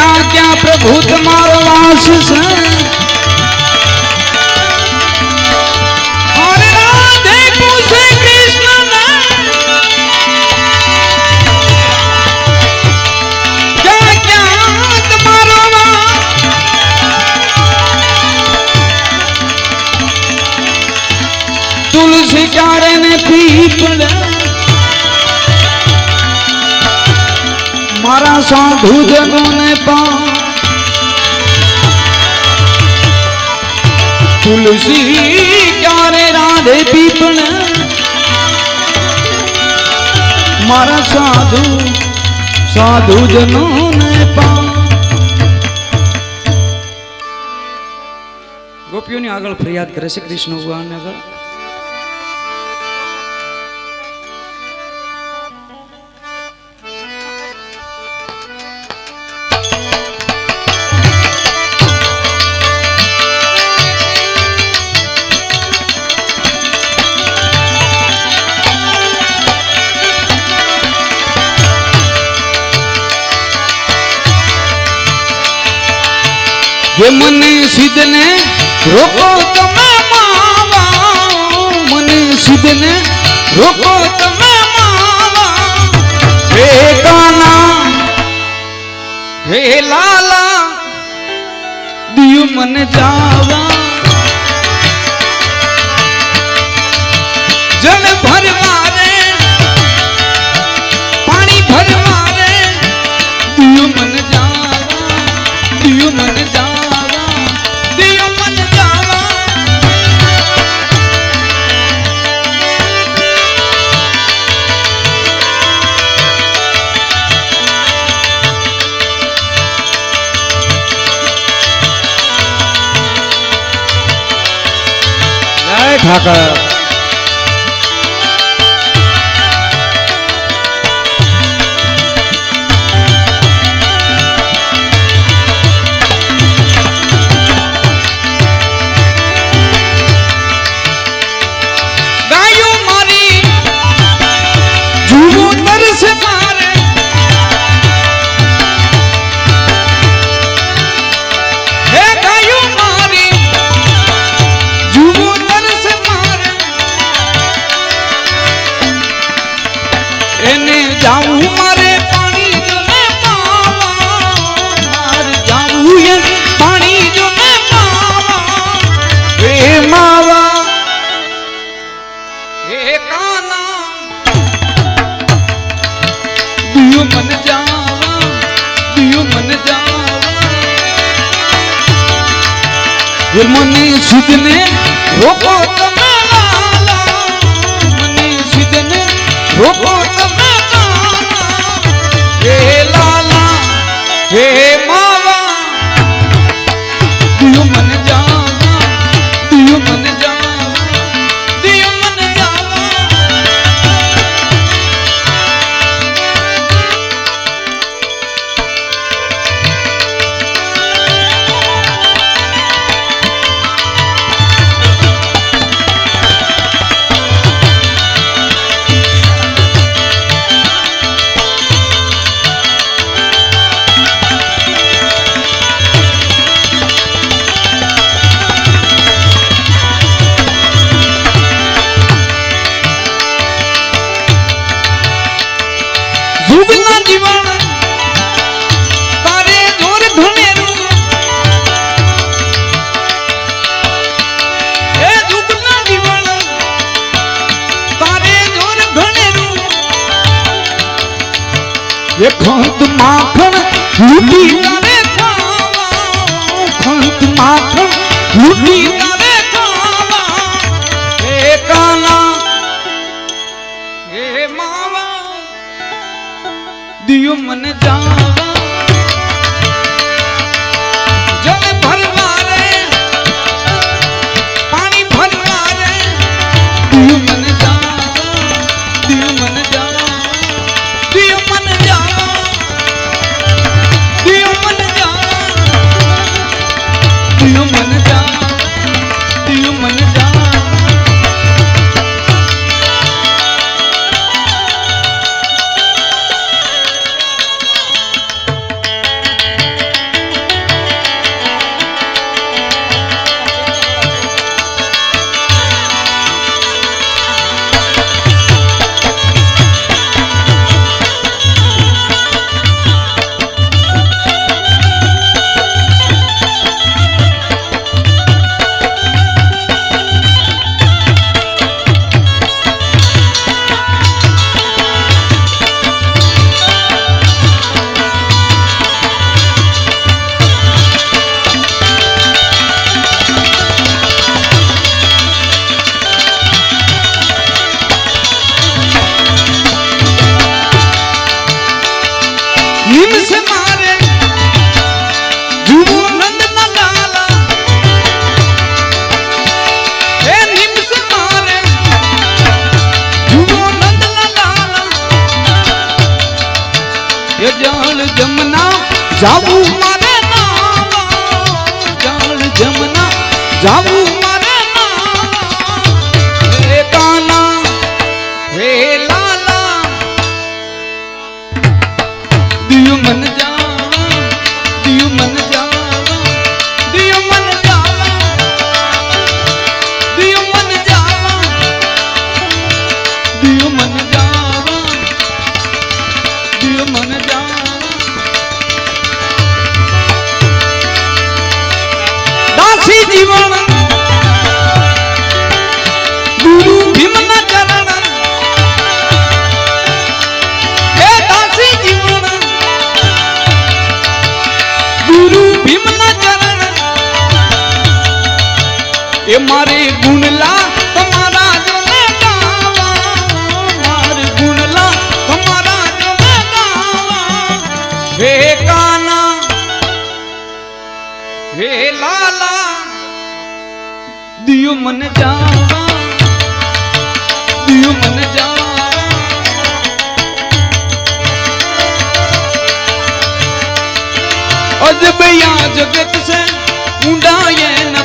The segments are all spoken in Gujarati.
જ્યાં ત્યાં પ્રભુ તમારો વાસ છે. સાધુ જનોને પણ. તુલસી ક્યારે રાધે પીપણ મારા સાધુ સાધુ જનોને પણ. ગોપીઓની આગળ ફરિયાદ કરે છે કૃષ્ણ ભગવાન આગળ. જે મને સિદ્ધને રોકો તમે માવા મને સિદ્ધને રોકો તમે માવા હે કાના, હે લાલા, દિયું મને જાવા જય ઠાકર હે મને સિદ્ધને રોકો તમે લાલા મને રોકો. એ ખંત માખણ લૂટી ખંત માખણ લૂટી દિયો મને જાવા. ಹೆಣ್ಣು ಮನ જળ જમના. જાવું. મારે જળ જમના. જાવું. એ મારી ગુણલા તમારા મારી ગુણલા તમારા હે કાના, હે લાલા, દિયો મને જાવા. દિયો મને જાવા. અજબ યા જગત સે ઊંડા એ ન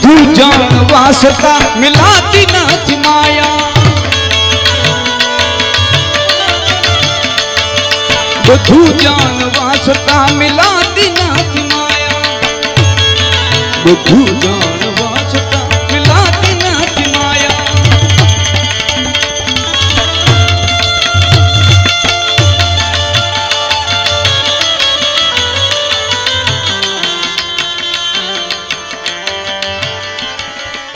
બધું જાણવા છતાં મિલાતી નથી માયા. બધું જાણવા છતાં મિલાતી નથી માયા. બધું જાણ